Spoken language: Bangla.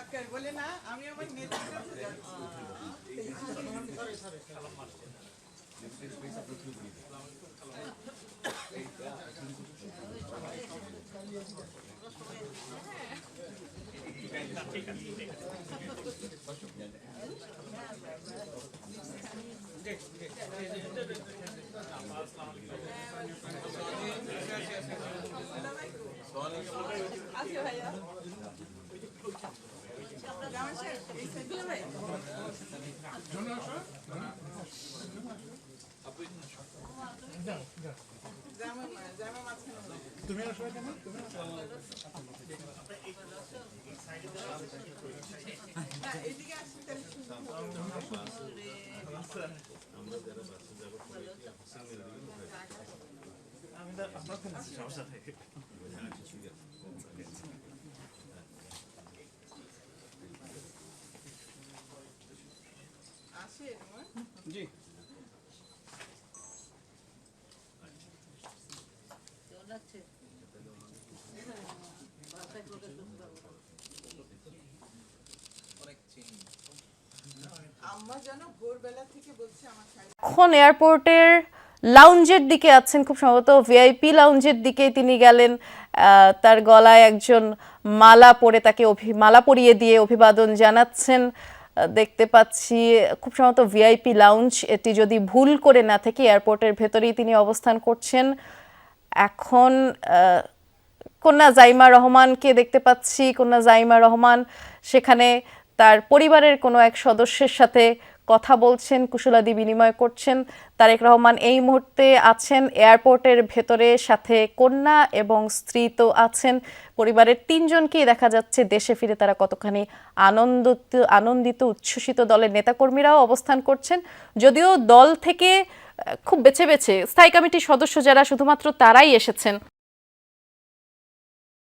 সাক্ষাৎ বলে না আমি আমার নেতার কাছে যাচ্ছি জামাই সাহেব, হবে। আসে হ্যাঁ? আম্মা যেন ভোরবেলা থেকে শাড়ি এখন এয়ারপোর্টের লাউঞ্জের দিকে আছেন খুব সম্ভবত ভিআইপি লাউঞ্জের দিকে তিনি গেলেন। তার গলায় একজন মালা পরে তাকে মালা পরিয়ে দিয়ে অভিবাদন জানাচ্ছেন। দেখতে পাচ্ছি, খুব সম্ভবত ভিআইপি লাউঞ্জ এটি যদি ভুল করে না থেকে এয়ারপোর্টের ভেতরেই তিনি অবস্থান করছেন। এখন কন্যা জাইমা রহমানকে দেখতে পাচ্ছি। কন্যা জাইমা রহমান, সেখানে তার পরিবারের কোনো এক সদস্যের সাথে কথা বলছেন, কুশলাদি বিনিময় করছেন। তারেক রহমান এই মুহূর্তে আছেন এয়ারপোর্টের ভেতরে, সাথে কন্যা এবং স্ত্রী তো আছেন। পরিবারের তিনজনকেই দেখা যাচ্ছে দেশে ফিরে তারা কতখানি আনন্দিত আনন্দিত, উচ্ছ্বসিত দলের নেতাকর্মীরাও অবস্থান করছেন। যদিও দল থেকে খুব বেছে বেছে স্থায়ী কমিটির সদস্য যারা, শুধুমাত্র তারাই এসেছেন।